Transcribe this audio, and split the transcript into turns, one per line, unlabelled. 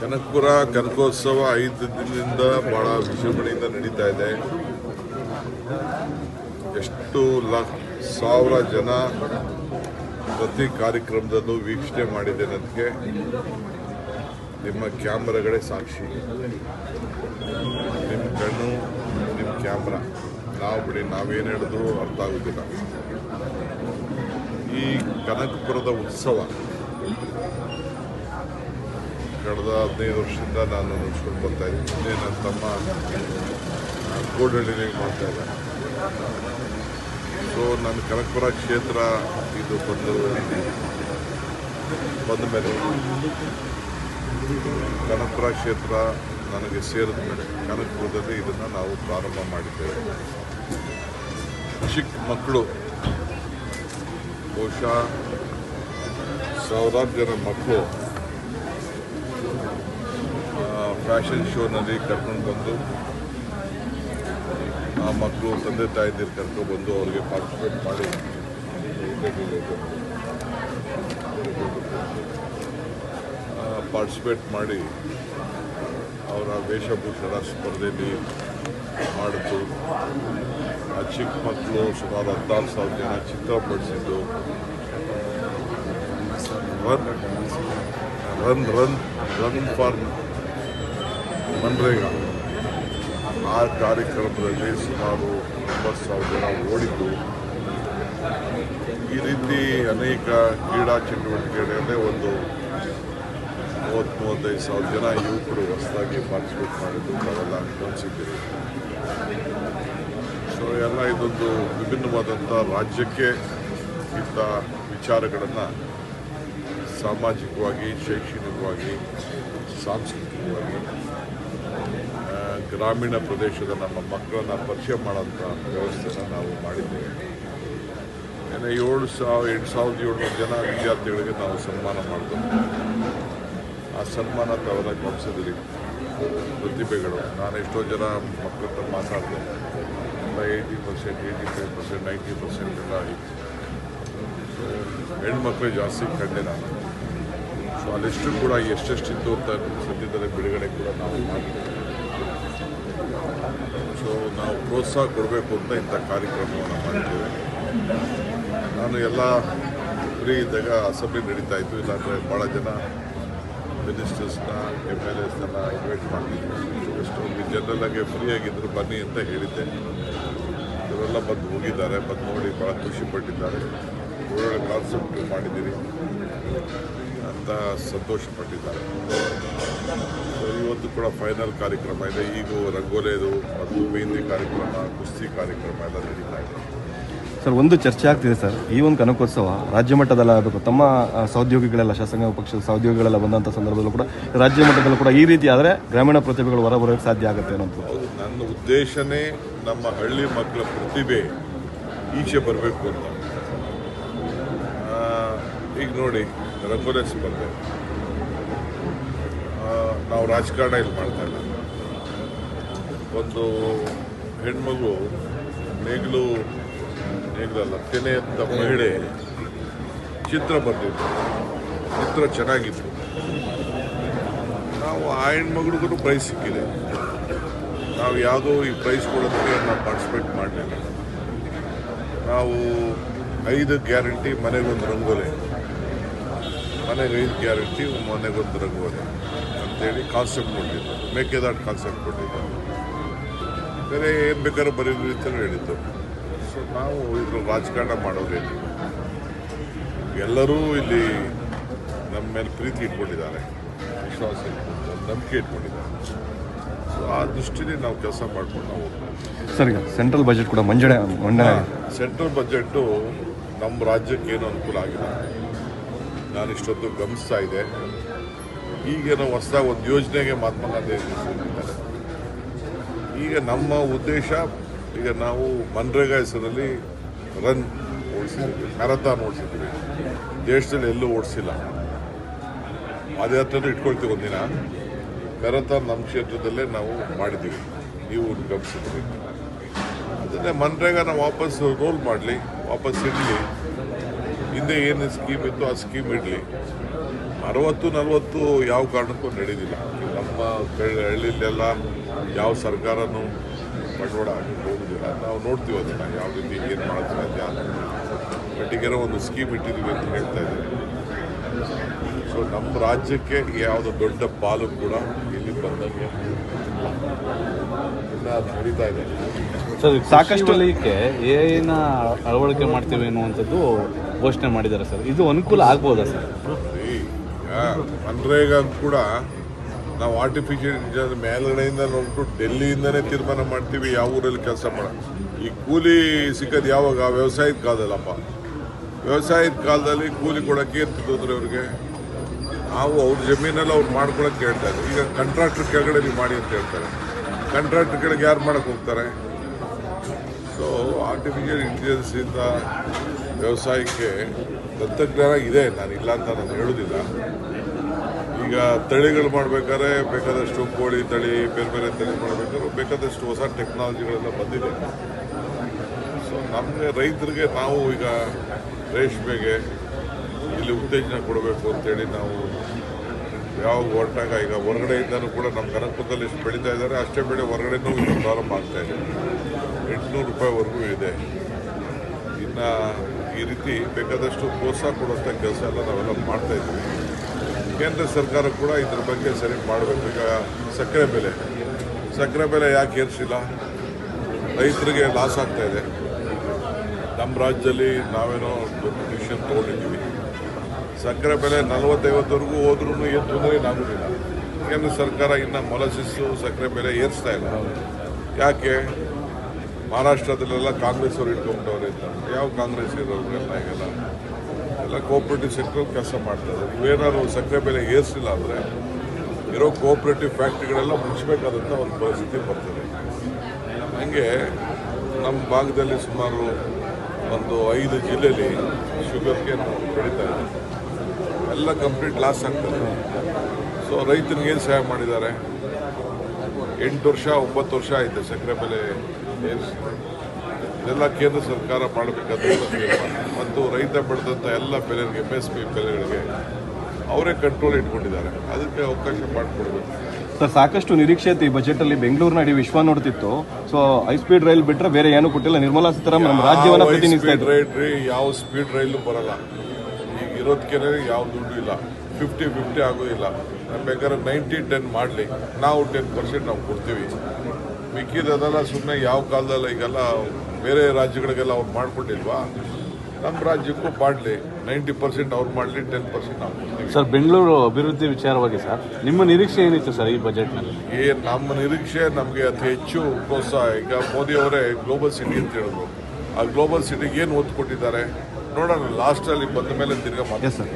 ಕನಕಪುರ ಕನಕೋತ್ಸವ ಐದು ದಿನದಿಂದ ಬಹಳ ವಿಜೃಂಭಣೆಯಿಂದ ನಡೀತಾ ಇದೆ. ಎಷ್ಟು ಲಕ್ಷ, ಸಾವಿರ ಜನ ಪ್ರತಿ ಕಾರ್ಯಕ್ರಮದಲ್ಲೂ ವೀಕ್ಷಣೆ ಮಾಡಿದೆ ನನಗೆ ನಿಮ್ಮ ಕ್ಯಾಮ್ರಾಗಳೇ ಸಾಕ್ಷಿ. ನಿಮ್ಮ ಕಣ್ಣು, ನಿಮ್ಮ ಕ್ಯಾಮ್ರಾ. ನಾವು ಬಿಡಿ, ನಾವೇನು ಹೇಳಿದ್ರು ಅರ್ಥ ಆಗೋದಿಲ್ಲ. ಈ ಕನಕಪುರದ ಉತ್ಸವ ಕಳೆದ ಹದಿನೈದು ವರ್ಷದಿಂದ ನಾನು ನಡೆಸ್ಕೊಂಡು ಬರ್ತಾ ಇದ್ದೀನಿ. ಮುಂದೆ ನನ್ನ ತಮ್ಮ ಕೋಡಹಳ್ಳಿನಾಗ ಮಾಡ್ತಾ ಇದ್ದ ಸೊ ನನ್ನ ಕನಕಪುರ ಕ್ಷೇತ್ರ ಇದು ಬಂದು ಬಂದ ಮೇಲೆ ಕನಕಪುರ ಕ್ಷೇತ್ರ ನನಗೆ ಸೇರಿದ ಮೇಲೆ ಕನಕಪುರದಲ್ಲಿ ಇದನ್ನು ನಾವು ಪ್ರಾರಂಭ ಮಾಡಿದ್ದೇವೆ. ಚಿಕ್ಕ ಮಕ್ಕಳು, ಬಹುಶಃ ಸಾವಿರಾರು ಜನ ಮಕ್ಕಳು ಫ್ಯಾಷನ್ ಶೋನಲ್ಲಿ ಕರ್ಕೊಂಡು ಬಂದು ಆ ಮಕ್ಕಳು ತಂದೆ ತಾಯಿದಿರು ಕರ್ಕೊಂಡು ಬಂದು ಅವ್ರಿಗೆ ಪಾರ್ಟಿಸಿಪೇಟ್ ಮಾಡಿ ಪಾರ್ಟಿಸಿಪೇಟ್ ಮಾಡಿ ಅವರ ವೇಷಭೂಷಣ ಸ್ಪರ್ಧೆಯಲ್ಲಿ ಮಾಡಿದ್ದು ಆ ಚಿಕ್ಕ ಮಕ್ಕಳು ಸುಮಾರು ಹದಿನಾರು ಸಾವಿರ ಜನ ಚಿತ್ರ ಬಿಡಿಸಿದ್ದು run run run run for MNREGA. ಆ ಕಾರ್ಯಕ್ರಮದಲ್ಲಿ ಸುಮಾರು ಒಂಬತ್ತು ಸಾವಿರ ಜನ ಓಡಿದ್ದು. ಈ ರೀತಿ ಅನೇಕ ಕ್ರೀಡಾ ಚಟುವಟಿಕೆಗಳಲ್ಲೇ ಒಂದು ಮೂವತ್ತು ಮೂವತ್ತೈದು ಸಾವಿರ ಜನ ಯುವಕರು ಹೊಸದಾಗಿ ಪಾರ್ಟಿಸಿಪೇಟ್ ಮಾಡಿದ್ದು ನಾವೆಲ್ಲ ಗಮನಿಸಿದ್ದೀವಿ ಸೊ ಎಲ್ಲ ಇದೊಂದು ವಿಭಿನ್ನವಾದಂಥ ರಾಜ್ಯಕ್ಕೆ ಇಂಥ ವಿಚಾರಗಳನ್ನು ಸಾಮಾಜಿಕವಾಗಿ, ಶೈಕ್ಷಣಿಕವಾಗಿ, ಸಾಂಸ್ಕೃತಿಕವಾಗಿ ಗ್ರಾಮೀಣ ಪ್ರದೇಶದ ನಮ್ಮ ಮಕ್ಕಳನ್ನ ಪರಿಚಯ ಮಾಡೋಂಥ ವ್ಯವಸ್ಥೆನ ನಾವು ಮಾಡಿದ್ದೇವೆ. ಏನೇ ಏಳು ಸಾವಿರ ಎಂಟು ಸಾವಿರದ ಏಳ್ನೂರು ಜನ ವಿದ್ಯಾರ್ಥಿಗಳಿಗೆ ನಾವು ಸನ್ಮಾನ ಮಾಡ್ತೇವೆ. ಆ ಸನ್ಮಾನ ತವರ ಗಮನಿಸಿದ್ರಿ ಪ್ರತಿಭೆಗಳು. ನಾನು ಎಷ್ಟೋ ಜನ ಮಕ್ಕಳ ಹತ್ರ ಮಾತಾಡಿದೆ ಎಲ್ಲ eighty percent, eighty five percent, ninety percent ಎಲ್ಲ ಹೆಣ್ಮಕ್ಳು ಜಾಸ್ತಿ ಕಂಡೆ ನಾನು. ಸೊ ಅಲ್ಲಿಷ್ಟು ಕೂಡ ಎಷ್ಟೆಷ್ಟಿತ್ತು ಅಂತ ಸದ್ಯದಲ್ಲೇ ಬಿಡುಗಡೆ ಕೂಡ ನಾವು ಮಾಡಿದ್ದೇವೆ ಸೊ ನಾವು ಪ್ರೋತ್ಸಾಹ ಕೊಡಬೇಕು ಅಂತ ಇಂಥ ಕಾರ್ಯಕ್ರಮವನ್ನು ಮಾಡಿದ್ದೇವೆ. ನಾನು ಎಲ್ಲ ಫ್ರೀ ಇದ್ದಾಗ ಅಸೆಂಬ್ಲಿ ನಡೀತಾ ಇತ್ತು, ಇಲ್ಲಾಂದರೆ ಭಾಳ ಜನ ಮಿನಿಸ್ಟರ್ಸ್ನ, ಎಂ ಎಲ್ ಎಸ್ನ ಇನ್ವೈಟ್ ಮಾಡಿದ್ವಿ ಎಷ್ಟೊಂದು ಫ್ರೀ ಆಗಿದ್ರು ಬನ್ನಿ ಅಂತ ಹೇಳಿದ್ದೆ. ಇವರೆಲ್ಲ ಬಂದು ಹೋಗಿದ್ದಾರೆ, ಬಂದು ನೋಡಿ ಭಾಳ ಖುಷಿಪಟ್ಟಿದ್ದಾರೆ ಒಳ್ಳೊಳ್ಳೆ ಕಾನ್ಸೆಪ್ಟ್ ಮಾಡಿದ್ದೀರಿ. ಅಂತ ಸಂತೋಷ ಪಟ್ಟಿದ್ದಾರೆ. ಸೊ ಇವತ್ತು ಕೂಡ ಫೈನಲ್ ಕಾರ್ಯಕ್ರಮ ಇದೆ. ಈಗ ರಂಗೋಲೆದು ಮತ್ತು ಮೆಹಂದಿ ಕಾರ್ಯಕ್ರಮ ಕುಸ್ತಿ ಕಾರ್ಯಕ್ರಮ ಎಲ್ಲ ನಡೀತಾ ಇದೆ.
ಸರ್ ಒಂದು ಚರ್ಚೆ ಆಗ್ತಿದೆ ಸರ್ ಈ ಒಂದು ಕನಕೋತ್ಸವ ರಾಜ್ಯ ಮಟ್ಟದಲ್ಲಿ ಆಗಬೇಕು. ತಮ್ಮ ಸಹೋದ್ಯೋಗಿಗಳೆಲ್ಲ ಶಾಸಕಾಂಗ ಪಕ್ಷದ ಸಹೋದ್ಯೋಗಿಗಳೆಲ್ಲ ಬಂದಂಥ ಸಂದರ್ಭದಲ್ಲೂ ಕೂಡ ರಾಜ್ಯ ಮಟ್ಟದಲ್ಲೂ ಕೂಡ ಈ ರೀತಿ ಆದರೆ ಗ್ರಾಮೀಣ ಪ್ರತಿಭೆಗಳು ಹೊರಬರೋಕ್ಕೆ ಸಾಧ್ಯ ಆಗುತ್ತೆ ಅನ್ನೋದು.
ನನ್ನ ಉದ್ದೇಶನೇ ನಮ್ಮ ಹಳ್ಳಿ ಮಕ್ಕಳ ಪ್ರತಿಭೆ ಈಚೆ ಬರಬೇಕು ಅಂತ. ಈಗ ನೋಡಿ ರಂಗೋಲಿ ಸ್ಪರ್ಧೆ ನಾವು ರಾಜಕಾರಣ ಇಲ್ಲಿ ಮಾಡ್ತಾ ಇಲ್ಲ. ಒಂದು ಹೆಣ್ಮಗು ನೇಗಿಲು ನೇಗಿಲಲ್ಲ ತೆನೆ ಅಂತ ಮಹಿಳೆ ಚಿತ್ರ ಬರ್ತಿತ್ತು ಚಿತ್ರ ಚೆನ್ನಾಗಿತ್ತು. ನಾವು ಆ ಹೆಣ್ಮಗಳಿಗೂ ಪ್ರೈಸ್ ಸಿಕ್ಕಿದೆ. ನಾವು ಯಾವುದೋ ಈ ಪ್ರೈಸ್ ಕೊಡೋದಕ್ಕೆ ನಾವು ಪಾರ್ಟಿಸಿಪೇಟ್ ಮಾಡಲಿಲ್ಲ. ನಾವು ಐದು ಗ್ಯಾರಂಟಿ ಮನೆಗೊಂದು ರಂಗೋಲಿ. ಮನೆಗೆ ಐದು ಗ್ಯಾರಂಟಿ ಮನೆಗೊಂದು ರಂಗೋಲಿ ಅಂತೇಳಿ ಕಾನ್ಸೆಪ್ಟ್ ಕೊಟ್ಟಿದ್ದು. ಮೇಕೆದಾಟ್ ಕಾನ್ಸೆಪ್ಟ್ ಕೊಟ್ಟಿದ್ದು. ಬೇರೆ ಏನು ಬೇಕಾದ್ರೂ ಬರೀರಿ ಅಂತಲೂ ಹೇಳಿದ್ದು. ಸೊ ನಾವು ಇದ್ರ ರಾಜಕಾರಣ ಮಾಡೋದೇನು ಎಲ್ಲರೂ ಇಲ್ಲಿ ನಮ್ಮ ಮೇಲೆ ಪ್ರೀತಿ ಇಟ್ಕೊಂಡಿದ್ದಾರೆ. ವಿಶ್ವಾಸ ಇಟ್ಕೊಂಡಿದ್ದಾರೆ. ನಂಬಿಕೆ ಇಟ್ಕೊಂಡಿದ್ದಾರೆ. ಸೊ ಆ ದೃಷ್ಟಿಲಿ ನಾವು ಕೆಲಸ ಮಾಡಿಕೊಂಡು ನಾವು ಹೋಗ್ತೀವಿ
ಸರ್ ಈಗ ಸೆಂಟ್ರಲ್ ಬಜೆಟ್ ಕೂಡ ಆಗಿದೆ.
ಸೆಂಟ್ರಲ್ ಬಜೆಟ್ಟು ನಮ್ಮ ರಾಜ್ಯಕ್ಕೆ ಏನು ಅನುಕೂಲ ಆಗಿಲ್ಲ ನಾನು ಇಷ್ಟೊತ್ತು ಗಮನಿಸ್ತಾ ಇದೆ ಈಗೇನೋ ಹೊಸದಾಗಿ ಒಂದು ಯೋಜನೆಗೆ ಮಹಾತ್ಮ ಗಾಂಧಿ ಈಗ ನಮ್ಮ ಉದ್ದೇಶ, ಈಗ ನಾವು ಮನ್ರೇಗಾ ಹೆಸರಲ್ಲಿ ರನ್ ಓಡಿಸಿದ್ವಿ, ಮ್ಯಾರಥಾನ್ ಓಡಿಸಿದ್ವಿ. ದೇಶದಲ್ಲಿ ಎಲ್ಲೂ ಓಡಿಸಿಲ್ಲ. ಪಾದಯಾತ್ರೆನೂ ಇಟ್ಕೊಳ್ತೀವಿ ಒಂದಿನ. ಮ್ಯಾರಥಾನ್ ನಮ್ಮ ಕ್ಷೇತ್ರದಲ್ಲೇ ನಾವು ಮಾಡಿದ್ದೀವಿ. ನೀವು ಗಮನಿಸಿದ್ವಿ ಅದನ್ನೇ ಮನ್ರೇಗಾನ ವಾಪಸ್ ರೋಲ್ ಮಾಡಲಿ, ವಾಪಸ್ ಇಡಲಿ. ಹಿಂದೆ ಏನು ಸ್ಕೀಮ್ ಇತ್ತು ಆ ಸ್ಕೀಮ್ ಇಡಲಿ. ಅರವತ್ತು, ನಲವತ್ತು ಯಾವ ಕಾರಣಕ್ಕೂ ನಡೆದಿಲ್ಲ ನಮ್ಮ ಹಳ್ಳಿಲೆಲ್ಲ ಯಾವ ಸರ್ಕಾರನೂ ಬಂಡವಾಳ ಹಾಕಿ ಹೋಗುದಿಲ್ಲ. ನಾವು ನೋಡ್ತೀವಿ ಅದನ್ನು, ಯಾವ ರೀತಿ ಏನು ಸಾಧ್ಯ. ಮಟ್ಟಿಗೆರೋ ಒಂದು ಸ್ಕೀಮ್ ಇಟ್ಟಿದ್ದೀವಿ ಅಂತ ಹೇಳ್ತಾ ಇದ್ದೀವಿ ಸೊ ನಮ್ಮ ರಾಜ್ಯಕ್ಕೆ ಯಾವುದೋ ದೊಡ್ಡ ಪಾಲು ಕೂಡ ಇಲ್ಲಿ ಬಂದಂಗೆ ಇನ್ನು ನಡೀತಾ ಇದೆ.
ಸರ್
ಸಾಕಷ್ಟು-
ಸಾಕಷ್ಟು ವಲಯಕ್ಕೆ ಏನ ಅಳವಡಿಕೆ ಮಾಡ್ತೀವಿ ಅನ್ನುವಂಥದ್ದು ಘೋಷಣೆ ಮಾಡಿದ್ದಾರೆ ಸರ್. ಇದು ಅನುಕೂಲ ಆಗ್ಬೋದಾ ಸರ್?
ಮನ್ರೇಗಾ ಕೂಡ ನಾವು ಆರ್ಟಿಫಿಷಿಯಲ್ ಇಂಟೆಲಿಜೆನ್ಸ್ ಮೇಲ್ಗಡೆಯಿಂದ ನೋಡ್ಬಿಟ್ಟು ಡೆಲ್ಲಿಯಿಂದನೇ ತೀರ್ಮಾನ ಮಾಡ್ತೀವಿ ಯಾವ ಊರಲ್ಲಿ ಕೆಲಸ ಮಾಡ. ಈ ಕೂಲಿ ಸಿಕ್ಕೋದು ಯಾವಾಗ? ವ್ಯವಸಾಯದ ಕಾಲದಲ್ಲಪ್ಪ. ವ್ಯವಸಾಯದ ಕಾಲದಲ್ಲಿ ಕೂಲಿ ಕೊಡೋಕ್ಕೆ ಏನು ತೊಂದರೆ ಅವ್ರಿಗೆ? ನಾವು ಅವ್ರ ಜಮೀನಲ್ಲಿ ಅವ್ರು ಮಾಡ್ಕೊಳಕ್ಕೆ ಹೇಳ್ತಾರೆ. ಈಗ ಕಾಂಟ್ರಾಕ್ಟರ್ ಕೆಳಗಡೆ ನೀವು ಮಾಡಿ ಅಂತ ಹೇಳ್ತಾರೆ. ಕಾಂಟ್ರಾಕ್ಟರ್ ಕೆಳಗೆ ಯಾರು ಮಾಡೋಕ್ಕೆ ಹೋಗ್ತಾರೆ? ಸೊ ಆರ್ಟಿಫಿಷಿಯಲ್ ಇಂಟೆಲಿಜೆನ್ಸಿಂದ ವ್ಯವಸಾಯಕ್ಕೆ ತಂತ್ರಜ್ಞಾನ ಇದೆ, ನಾನು ಇಲ್ಲ ಅಂತ ನಾನು ಹೇಳೋದಿಲ್ಲ. ಈಗ ತಳಿಗಳು ಮಾಡಬೇಕಾದ್ರೆ ಬೇಕಾದಷ್ಟು ಕೋಳಿ ತಳಿ, ಬೇರೆ ಬೇರೆ ತಳಿ ಮಾಡಬೇಕಾದ್ರೆ ಬೇಕಾದಷ್ಟು ಹೊಸ ಟೆಕ್ನಾಲಜಿಗಳೆಲ್ಲ ಬಂದಿದೆ. ಸೊ ನಮಗೆ ರೈತರಿಗೆ ನಾವು ಈಗ ರೇಷ್ಮೆಗೆ ಇಲ್ಲಿ ಉತ್ತೇಜನ ಕೊಡಬೇಕು ಅಂತೇಳಿ ನಾವು ಯಾವ ಹೊರಟಾಗ ಈಗ ಹೊರಗಡೆಯಿಂದನೂ ಕೂಡ ನಮ್ಮ ಕನಕಪುರದಲ್ಲಿ ಎಷ್ಟು ಬೆಳೀತಾ ಇದ್ದಾರೆ. ಅಷ್ಟೇ ಬೆಳೆ ಹೊರಗಡೆನೂ ಈಗ ಪ್ರಾರಂಭ ಆಗ್ತಾ ಇದೆ. ಎಂಟುನೂರು ರೂಪಾಯಿವರೆಗೂ ಇದೆ. ಇನ್ನು ಈ ರೀತಿ ಬೇಕಾದಷ್ಟು ಪ್ರೋತ್ಸಾಹ ಕೊಡುವಂಥ ಕೆಲಸ ಎಲ್ಲ ನಾವೆಲ್ಲ ಮಾಡ್ತಾ ಇದ್ದೀವಿ. ಕೇಂದ್ರ ಸರ್ಕಾರ ಕೂಡ ಇದ್ರ ಬಗ್ಗೆ ಸರಿ ಮಾಡಬೇಕು. ಈಗ ಸಕ್ಕರೆ ಬೆಲೆ. ಸಕ್ಕರೆ ಬೆಲೆ ಯಾಕೆ ಏರಿಸಿಲ್ಲ? ರೈತರಿಗೆ ಲಾಸ್ ಆಗ್ತಾ ಇದೆ. ನಮ್ಮ ರಾಜ್ಯದಲ್ಲಿ ನಾವೇನೋ ಡಿಸಿಷನ್ ತೊಗೊಂಡಿದ್ದೀವಿ. ಸಕ್ಕರೆ ಬೆಲೆ ನಲವತ್ತೈವತ್ತವರೆಗೂ ಹೋದ್ರೂ ಏನು ತೊಂದರೆ ಆಗೋದಿಲ್ಲ. ಕೇಂದ್ರ ಸರ್ಕಾರ ಇನ್ನು ಮೊಲಸಿಸ್ಸು ಸಕ್ಕರೆ ಬೆಲೆ ಏರಿಸ್ತಾ ಇಲ್ಲ. ಯಾಕೆ? ಮಹಾರಾಷ್ಟ್ರದಲ್ಲೆಲ್ಲ ಕಾಂಗ್ರೆಸ್ ಅವರು ಇಟ್ಕೊಂಡವ್ರು ಅಂತ. ಯಾವ ಕಾಂಗ್ರೆಸ್ ಇರೋರಿಗೆಲ್ಲ ಈಗೆಲ್ಲ ಎಲ್ಲ ಕೋಆಪರೇಟಿವ್ ಸೆಕ್ಟರ್ ಕೆಲಸ ಮಾಡ್ತಾ ಇದ್ದಾರೆ. ಇವೇನಾದ್ರು ಸಕ್ಕರೆ ಬೆಲೆ ಏರಿಸಿಲ್ಲ ಅಂದರೆ ಇರೋ ಕೋಆಪರೇಟಿವ್ ಫ್ಯಾಕ್ಟ್ರಿಗಳೆಲ್ಲ ಮುಚ್ಚಬೇಕಾದಂಥ ಒಂದು ಪರಿಸ್ಥಿತಿ ಬರ್ತದೆ. ಹಂಗೆ ನಮ್ಮ ಭಾಗದಲ್ಲಿ ಸುಮಾರು ಒಂದು ಐದು ಜಿಲ್ಲೆಯಲ್ಲಿ ಶುಗರ್ಗೆ ನಾವು ಬೆಳೀತಾ ಇದ್ದೀವಿ ಎಲ್ಲ ಕಂಪ್ಲೀಟ್ ಲಾಸ್ ಆಗ್ತದೆ. ಸೊ ರೈತನಿಗೆ ಏನು ಸಹಾಯ ಮಾಡಿದ್ದಾರೆ? ಎಂಟು ವರ್ಷ ಒಂಬತ್ತು ವರ್ಷ ಆಯಿತು ಸಕ್ಕರೆ ಬೆಲೆ ಎಲ್ಲ ಇದೆಲ್ಲ ಕೇಂದ್ರ ಸರ್ಕಾರ ಮಾಡಬೇಕಾದ ಮತ್ತು ರೈತ ಬೆಳೆದಂಥ ಎಲ್ಲ ಬೆಲೆಗಳಿಗೆ ಎಂ ಎಸ್ ಪಿ ಬೆಲೆಗಳಿಗೆ ಅವರೇ ಕಂಟ್ರೋಲ್ ಇಟ್ಕೊಂಡಿದ್ದಾರೆ. ಅದಕ್ಕೆ ಅವಕಾಶ ಮಾಡಿಕೊಡ್ಬೇಕು.
ಸರ್ ಸಾಕಷ್ಟು ನಿರೀಕ್ಷೆ ಇತ್ತು ಈ ಬಜೆಟ್ ಅಲ್ಲಿ. ಬೆಂಗಳೂರಿನ ಇಡೀ ವಿಶ್ವ ನೋಡ್ತಿತ್ತು. ಸೊ ಹೈ ಸ್ಪೀಡ್ ರೈಲ್ ಬಿಟ್ಟರೆ ಬೇರೆ ಏನು ಕೊಟ್ಟಿಲ್ಲ. ನಿರ್ಮಲಾ ಸೀತಾರಾಮನ್ ನಮ್ಮ ರಾಜ್ಯವನ್ನ ಪ್ರತಿನಿಧಿಸ್ತಾ
ಯಾವ ಸ್ಪೀಡ್ ರೈಲು ಬರಲ್ಲ. ಇರೋದಕ್ಕೆ ಯಾವ ದುಡ್ಡು ಇಲ್ಲ. ಫಿಫ್ಟಿ ಫಿಫ್ಟಿ ಆಗೋದಿಲ್ಲ ಬೇಕಾದ್ರೆ ನೈಂಟಿ ಟೆನ್ ಮಾಡಲಿ. ನಾವು ಟೆನ್ ಪರ್ಸೆಂಟ್ ನಾವು ಕೊಡ್ತೀವಿ. ಮಿಕ್ಕಿದದೆಲ್ಲ ಸುಮ್ಮನೆ ಯಾವ ಕಾಲದಲ್ಲ ಈಗೆಲ್ಲ ಬೇರೆ ರಾಜ್ಯಗಳಿಗೆಲ್ಲ ಅವ್ರು ಮಾಡಿಕೊಟ್ಟಿಲ್ವಾ ನಮ್ಮ ರಾಜ್ಯಕ್ಕೂ ಮಾಡಲಿ. ನೈಂಟಿ ಪರ್ಸೆಂಟ್ ಅವ್ರು ಮಾಡಲಿ ಟೆನ್ ಪರ್ಸೆಂಟ್ ನಾವು ಕೊಡ್ತೀವಿ.
ಸರ್ ಬೆಂಗಳೂರು ಅಭಿವೃದ್ಧಿ ವಿಚಾರವಾಗಿ ಸರ್ ನಿಮ್ಮ ನಿರೀಕ್ಷೆ ಏನಿತ್ತು ಸರ್ ಈ ಬಜೆಟ್ನಲ್ಲಿ?
ಏ ನಮ್ಮ ನಿರೀಕ್ಷೆ ನಮಗೆ ಅತಿ ಹೆಚ್ಚು ಪ್ರೋತ್ಸಾಹ ಈಗ ಮೋದಿ ಅವರೇ ಗ್ಲೋಬಲ್ ಸಿಟಿ ಅಂತ ಹೇಳಿದ್ರು. ಆ ಗ್ಲೋಬಲ್ ಸಿಟಿಗೆ ಏನು ಒತ್ತು ಕೊಟ್ಟಿದ್ದಾರೆ ನೋಡೋಣ ಲಾಸ್ಟಲ್ಲಿ ಬಂದ ಮೇಲೆ ತಿರ್ಗಾ
ಎಸ್ ಸರ್